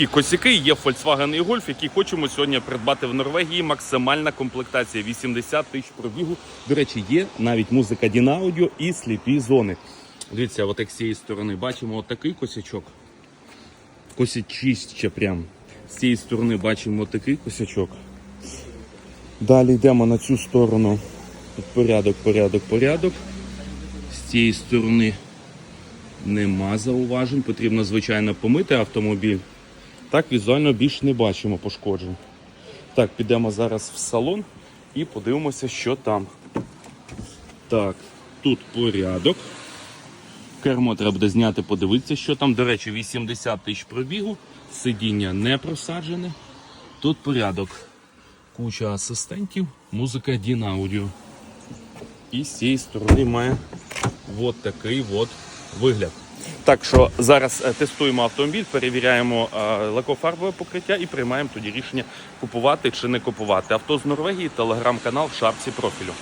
такі косяки. Є Volkswagen e-Golf, який хочемо сьогодні придбати в Норвегії. Максимальна комплектація 80 тисяч пробігу. До речі, є навіть музика Дінаудіо і сліпі зони. Дивіться, от як з цієї сторони бачимо отакий косячок. Косячище прям. З цієї сторони бачимо такий косячок. Далі йдемо на цю сторону. Порядок, порядок, порядок. З цієї сторони нема зауважень. Потрібно, звичайно, помити автомобіль. Так візуально більш не бачимо пошкоджень. Так, підемо зараз в салон і подивимося, що там. Так, тут порядок. Кермо треба буде зняти, подивитися, що там. До речі, 80 тисяч пробігу, сидіння не просаджене. Тут порядок. Куча асистентів, музика Дінаудіо. І з цієї сторони має от такий от вигляд. Так що зараз е, тестуємо автомобіль, перевіряємо е, лакофарбове покриття і приймаємо тоді рішення купувати чи не купувати. Авто з Норвегії, телеграм-канал в шапці профілю.